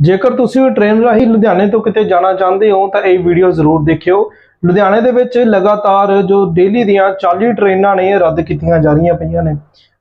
ਜੇਕਰ ਤੁਸੀਂ ਵੀ ਟ੍ਰੇਨ ਰਾਹੀਂ ਲੁਧਿਆਣੇ ਤੋਂ ਕਿਤੇ ਜਾਣਾ ਚਾਹੁੰਦੇ ਹੋ, ਤਾਂ ਇਹ ਵੀਡੀਓ ਜ਼ਰੂਰ ਦੇਖਿਓ। ਲੁਧਿਆਣੇ ਦੇ ਵਿੱਚ ਲਗਾਤਾਰ ਜੋ ਡੇਲੀ ਦੀਆਂ 40 ਟ੍ਰੇਨਾਂ ਨੇ ਰੱਦ ਕੀਤੀਆਂ ਜਾ ਰਹੀਆਂ ਪਈਆਂ ਨੇ।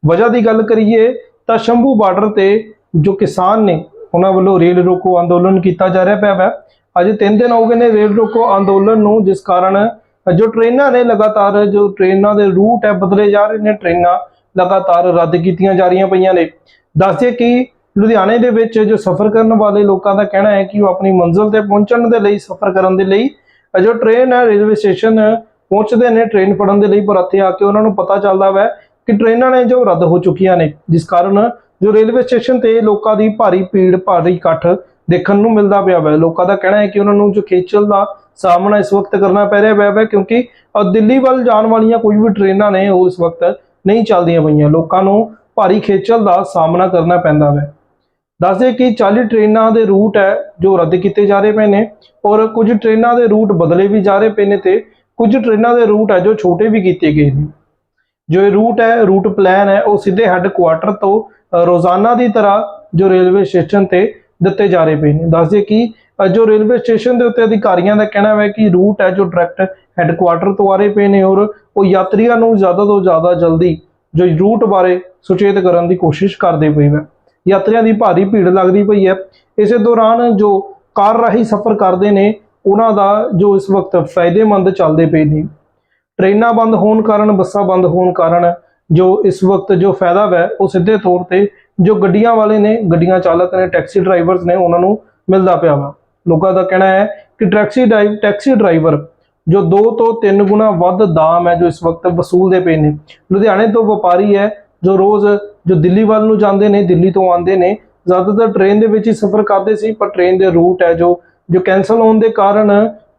ਵਜ੍ਹਾ ਦੀ ਗੱਲ ਕਰੀਏ, ਤਾਂ ਸ਼ੰਭੂ ਬਾਰਡਰ ਤੇ ਜੋ ਕਿਸਾਨ ਨੇ, ਉਹਨਾਂ ਵੱਲੋਂ ਰੇਲ ਰੋਕੋ ਅੰਦੋਲਨ ਕੀਤਾ ਜਾ ਰਿਹਾ ਪਿਆ ਹੈ ਅੱਜ 3 ਦਿਨ ਹੋ ਗਏ ਨੇ ਰੇਲ ਰੋਕੋ ਅੰਦੋਲਨ ਨੂੰ, ਜਿਸ ਕਾਰਨ ਜੋ ਟ੍ਰੇਨਾਂ ਨੇ, ਲਗਾਤਾਰ ਜੋ ਟ੍ਰੇਨਾਂ ਦੇ ਰੂਟ ਹੈ, ਬਦਲੇ ਜਾ ਰਹੇ ਨੇ ਟ੍ਰੇਨਾਂ ਲਗਾਤਾਰ ਰੱਦ ਕੀਤੀਆਂ ਜਾ ਰਹੀਆਂ ਪਈਆਂ ਨੇ। ਦੱਸਦੇ ਕਿ ਲੁਧਿਆਣੇ ਦੇ ਵਿੱਚ ਜੋ ਸਫ਼ਰ ਕਰਨ ਵਾਲੇ ਲੋਕਾਂ ਦਾ ਕਹਿਣਾ ਹੈ ਕਿ ਉਹ ਆਪਣੀ ਮੰਜ਼ਿਲ ਤੇ ਪਹੁੰਚਣ ਦੇ ਲਈ ਸਫ਼ਰ ਕਰਨ ਦੇ ਲਈ ਜੋ ਟ੍ਰੇਨ ਹੈ ਰੇਲਵੇ ਸਟੇਸ਼ਨ ਪਹੁੰਚਦੇ ਨੇ ਟ੍ਰੇਨ ਫੜਨ ਦੇ ਲਈ, ਪਰ ਇੱਥੇ ਆ ਕੇ ਉਹਨਾਂ ਨੂੰ ਪਤਾ ਚੱਲਦਾ ਹੈ ਕਿ ਟ੍ਰੇਨਾਂ ਨੇ ਜੋ ਰੱਦ ਹੋ ਚੁੱਕੀਆਂ ਨੇ, ਜਿਸ ਕਾਰਨ ਜੋ ਰੇਲਵੇ ਸਟੇਸ਼ਨ ਤੇ ਲੋਕਾਂ ਦੀ ਭਾਰੀ ਭੀੜ, ਭਾਰੀ ਇਕੱਠ ਦੇਖਣ ਨੂੰ ਮਿਲਦਾ ਪਿਆ ਹੈ ਲੋਕਾਂ ਦਾ ਕਹਿਣਾ ਹੈ ਕਿ ਉਹਨਾਂ ਨੂੰ ਜੋ ਖੇਚਲ ਦਾ ਸਾਹਮਣਾ ਇਸ ਵਕਤ ਕਰਨਾ ਪੈ ਰਿਹਾ ਪਿਆ ਹੈ ਕਿਉਂਕਿ ਦਿੱਲੀ ਵੱਲ ਜਾਣ ਵਾਲੀਆਂ ਕੋਈ ਵੀ ਟ੍ਰੇਨਾਂ ਨੇ ਉਹ ਇਸ ਵਕਤ ਨਹੀਂ ਚੱਲਦੀਆਂ ਪਈਆਂ। ਲੋਕਾਂ ਨੂੰ ਭਾਰੀ ਖੇਚਲ ਦਾ ਸਾਹਮਣਾ ਕਰਨਾ ਪੈਂਦਾ ਹੈ ਦੱਸਦੇ ਕਿ 40 ਟ੍ਰੇਨਾਂ ਦੇ ਰੂਟ ਹੈ ਜੋ ਰੱਦ ਕੀਤੇ ਜਾ ਰਹੇ ਪਏ ਨੇ ਔਰ ਕੁਝ ਟ੍ਰੇਨਾਂ ਦੇ ਰੂਟ ਬਦਲੇ ਵੀ ਜਾ ਰਹੇ ਪਏ ਨੇ ਤੇ ਕੁਝ ਟ੍ਰੇਨਾਂ ਦੇ ਰੂਟ ਹੈ ਜੋ ਛੋਟੇ ਵੀ ਕੀਤੇ ਗਏ ਨੇ। ਜੋ ਇਹ ਰੂਟ ਹੈ, ਰੂਟ ਪਲਾਨ ਹੈ, ਉਹ ਸਿੱਧੇ ਹੈੱਡਕੁਆਟਰ ਤੋਂ ਰੋਜ਼ਾਨਾ ਦੀ ਤਰ੍ਹਾਂ ਜੋ ਰੇਲਵੇ ਸਟੇਸ਼ਨ ਤੇ ਦਿੱਤੇ ਜਾ ਰਹੇ ਪਏ ਨੇ। ਦੱਸਦੇ ਕਿ ਜੋ ਰੇਲਵੇ ਸਟੇਸ਼ਨ ਦੇ ਉੱਤੇ ਅਧਿਕਾਰੀਆਂ ਦਾ ਕਹਿਣਾ ਹੈ ਕਿ ਰੂਟ ਹੈ ਜੋ ਡਾਇਰੈਕਟ ਹੈੱਡਕੁਆਟਰ ਤੋਂ ਆ ਰਹੇ ਪਏ ਨੇ ਔਰ ਉਹ ਯਾਤਰੀਆਂ ਨੂੰ ਜ਼ਿਆਦਾ ਤੋਂ ਜ਼ਿਆਦਾ ਜਲਦੀ ਜੋ ਰੂਟ ਬਾਰੇ ਸੁਚੇਤ ਕਰਨ ਦੀ ਕੋਸ਼ਿਸ਼ ਕਰਦੇ ਪਏ ਹੈ ਯਾਤਰੀਆਂ ਦੀ ਭਾਰੀ ਭੀੜ ਲੱਗਦੀ ਪਈ ਹੈ। ਇਸੇ ਦੌਰਾਨ ਜੋ ਕਾਰ ਰਾਹੀਂ ਸਫ਼ਰ ਕਰਦੇ ਨੇ, ਉਹਨਾਂ ਦਾ ਜੋ ਇਸ ਵਕਤ ਫਾਇਦੇਮੰਦ ਚੱਲਦੇ ਪਏ ਨੇ। ਟ੍ਰੇਨਾਂ ਬੰਦ ਹੋਣ ਕਾਰਨ, ਬੱਸਾਂ ਬੰਦ ਹੋਣ ਕਾਰਨ ਜੋ ਇਸ ਵਕਤ ਜੋ ਫਾਇਦਾ ਹੈ ਉਹ ਸਿੱਧੇ ਤੌਰ ਤੇ ਜੋ ਗੱਡੀਆਂ ਵਾਲੇ ਨੇ, ਗੱਡੀਆਂ ਚਾਲਕ ਨੇ, ਟੈਕਸੀ ਡਰਾਈਵਰਸ ਨੇ, ਉਹਨਾਂ ਨੂੰ ਮਿਲਦਾ ਪਿਆ ਵਾ। ਲੋਕਾਂ ਦਾ ਕਹਿਣਾ ਹੈ ਕਿ ਟੈਕਸੀ ਡਰਾਈਵ ਟੈਕਸੀ ਡਰਾਈਵਰ ਜੋ 2 ਤੋਂ 3 ਗੁਣਾ ਵੱਧ ਦਾਮ ਹੈ, ਜੋ ਇਸ ਵਕਤ ਵਸੂਲਦੇ ਪਏ ਨੇ। ਲੁਧਿਆਣੇ ਤੋਂ ਵਪਾਰੀ ਹੈ ਜੋ ਰੋਜ਼ ਜੋ ਦਿੱਲੀ ਵੱਲ ਨੂੰ ਜਾਂਦੇ ਨੇ, ਦਿੱਲੀ ਤੋਂ ਆਉਂਦੇ ਨੇ, ਜ਼ਿਆਦਾਤਰ ਟ੍ਰੇਨ ਦੇ ਵਿੱਚ ਹੀ ਸਫ਼ਰ ਕਰਦੇ ਸੀ, ਪਰ ਟ੍ਰੇਨ ਦੇ ਰੂਟ ਹੈ ਜੋ ਜੋ ਕੈਨਸਲ ਹੋਣ ਦੇ ਕਾਰਨ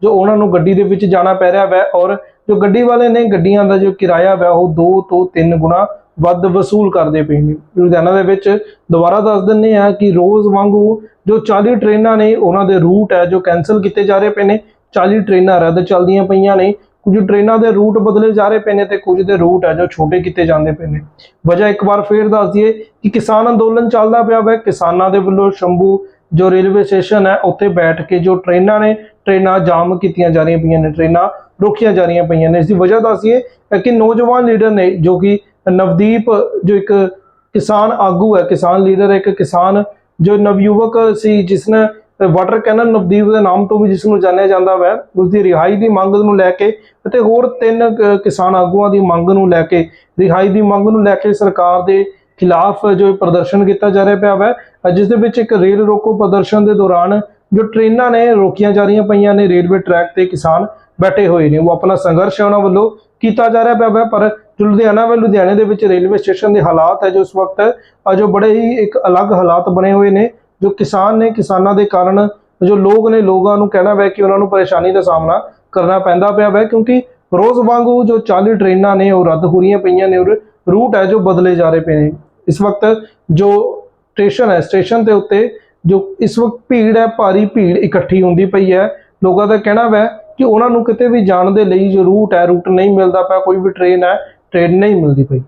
ਜੋ ਉਹਨਾਂ ਨੂੰ ਗੱਡੀ ਦੇ ਵਿੱਚ ਜਾਣਾ ਪੈ ਰਿਹਾ ਹੈ ਔਰ ਜੋ ਗੱਡੀ ਵਾਲੇ ਨੇ ਗੱਡੀਆਂ ਦਾ ਜੋ ਕਿਰਾਇਆ ਹੈ ਉਹ 2 ਤੋਂ 3 ਗੁਣਾ ਵੱਧ ਵਸੂਲ ਕਰਦੇ ਪਏ ਨੇ। ਲੁਧਿਆਣਾ ਦੇ ਵਿੱਚ ਦੁਬਾਰਾ ਦੱਸ ਦਿੰਨੇ ਆ ਕਿ ਰੋਜ਼ ਵਾਂਗੂ ਜੋ 40 ਟ੍ਰੇਨਾਂ ਨੇ, ਉਹਨਾਂ ਦੇ ਰੂਟ ਹੈ ਜੋ ਕੈਨਸਲ ਕੀਤੇ ਜਾ ਰਹੇ ਪਏ ਨੇ 40 ਟ੍ਰੇਨਾਂ ਰੱਦ ਚੱਲਦੀਆਂ ਪਈਆਂ ਨੇ ਕੁਝ ਟ੍ਰੇਨਾਂ ਦੇ ਰੂਟ ਬਦਲੇ ਜਾ ਰਹੇ ਪਏ ਨੇ ਤੇ ਕੁਝ ਦੇ ਰੂਟ ਹੈ ਜੋ ਛੋਟੇ ਕੀਤੇ ਜਾਂਦੇ ਪਏ ਨੇ। ਵਜ੍ਹਾ ਇੱਕ ਵਾਰ ਫੇਰ ਦੱਸ ਦਈਏ ਕਿ ਕਿਸਾਨ ਅੰਦੋਲਨ ਚੱਲਦਾ ਪਿਆ ਹੈ ਕਿਸਾਨਾਂ ਦੇ ਵੱਲੋਂ ਸ਼ੰਭੂ ਜੋ ਰੇਲਵੇ ਸਟੇਸ਼ਨ ਹੈ, ਉੱਥੇ ਬੈਠ ਕੇ ਜੋ ਟ੍ਰੇਨਾਂ ਨੇ, ਟ੍ਰੇਨਾਂ ਜਾਮ ਕੀਤੀਆਂ ਜਾ ਰਹੀਆਂ ਪਈਆਂ ਨੇ, ਟ੍ਰੇਨਾਂ ਰੋਕੀਆਂ ਜਾ ਰਹੀਆਂ ਪਈਆਂ ਨੇ। ਇਸ ਦੀ ਵਜ੍ਹਾ ਦੱਸੀਏ ਕਿ ਨੌਜਵਾਨ ਲੀਡਰ ਨੇ ਜੋ ਕਿ ਨਵਦੀਪ ਜੋ ਇੱਕ ਕਿਸਾਨ ਆਗੂ ਹੈ, ਕਿਸਾਨ ਲੀਡਰ ਹੈ, ਇੱਕ ਕਿਸਾਨ ਜੋ ਨਵਯੁਵਕ ਸੀ, ਜਿਸ ਨੇ ਵਾਟਰ ਕੈਨਨ ਨਵਦੀਪ ਦੇ ਨਾਮ ਤੋਂ ਵੀ ਜਿਸ ਨੂੰ ਜਾਣਿਆ ਜਾਂਦਾ ਹੈ ਉਸ ਦੀ ਰਿਹਾਈ ਦੀ ਮੰਗ ਨੂੰ ਲੈ ਕੇ ਅਤੇ ਹੋਰ ਤਿੰਨ ਕਿਸਾਨ ਆਗੂਆਂ ਦੀ ਮੰਗ ਨੂੰ ਲੈ ਕੇ ਰਿਹਾਈ ਦੀ ਮੰਗ ਨੂੰ ਲੈ ਕੇ ਸਰਕਾਰ ਦੇ ਖਿਲਾਫ ਜੋ ਪ੍ਰਦਰਸ਼ਨ ਕੀਤਾ ਜਾ ਰਿਹਾ ਪਿਆ ਹੈ ਜਿਸ ਦੇ ਵਿੱਚ ਇੱਕ ਰੇਲ ਰੋਕੋ ਪ੍ਰਦਰਸ਼ਨ ਦੇ ਦੌਰਾਨ ਜੋ ਟ੍ਰੇਨਾਂ ਨੇ ਰੋਕੀਆਂ ਜਾ ਰਹੀਆਂ ਪਈਆਂ ਨੇ ਰੇਲਵੇ ਟਰੈਕ ਤੇ ਕਿਸਾਨ ਬੈਠੇ ਹੋਏ ਨੇ ਉਹ ਆਪਣਾ ਸੰਘਰਸ਼ ਉਹਨਾਂ ਵੱਲੋਂ ਕੀਤਾ ਜਾ ਰਿਹਾ ਪਿਆ ਹੈ ਪਰ ਜੋ ਲੁਧਿਆਣਾ ਵੇ ਲੁਧਿਆਣੇ ਦੇ ਵਿੱਚ ਰੇਲਵੇ ਸਟੇਸ਼ਨ ਦੇ ਹਾਲਾਤ ਹੈ ਜੋ ਇਸ ਵਕਤ ਅ, ਜੋ ਬੜੇ ਹੀ ਇੱਕ ਅਲੱਗ ਹਾਲਾਤ ਬਣੇ ਹੋਏ ਨੇ ਜੋ ਕਿਸਾਨ ਨੇ ਕਿਸਾਨਾਂ ਦੇ ਕਾਰਨ, ਜੋ ਲੋਕ ਨੇ ਲੋਕਾਂ ਨੂੰ ਕਹਿਣਾ ਵੈ ਕਿ ਉਹਨਾਂ ਨੂੰ ਪਰੇਸ਼ਾਨੀ ਦਾ ਸਾਹਮਣਾ ਕਰਨਾ ਪੈਂਦਾ ਪਿਆ ਵੈ, ਕਿਉਂਕਿ ਰੋਜ਼ ਵਾਂਗੂ ਜੋ 40 ਟ੍ਰੇਨਾਂ ਨੇ ਉਹ ਰੱਦ ਹੋ ਰਹੀਆਂ ਪਈਆਂ ਨੇ ਔਰ ਰੂਟ ਹੈ ਜੋ ਬਦਲੇ ਜਾ ਰਹੇ ਪਏ ਨੇ। ਇਸ ਵਕਤ ਜੋ ਸਟੇਸ਼ਨ ਹੈ, ਸਟੇਸ਼ਨ ਦੇ ਉੱਤੇ ਜੋ ਇਸ ਵਕਤ ਭੀੜ ਹੈ, ਭਾਰੀ ਭੀੜ ਇਕੱਠੀ ਹੁੰਦੀ ਪਈ ਹੈ। ਲੋਕਾਂ ਦਾ ਕਹਿਣਾ ਵੈ ਕਿ ਉਹਨਾਂ ਨੂੰ ਕਿਤੇ ਵੀ ਜਾਣ ਦੇ ਲਈ ਜੋ ਰੂਟ ਹੈ, ਰੂਟ ਨਹੀਂ ਮਿਲਦਾ ਪਿਆ, ਕੋਈ ਵੀ ਟ੍ਰੇਨ ਹੈ ਟ੍ਰੇਨ ਨਹੀਂ ਮਿਲਦੀ ਪਈ।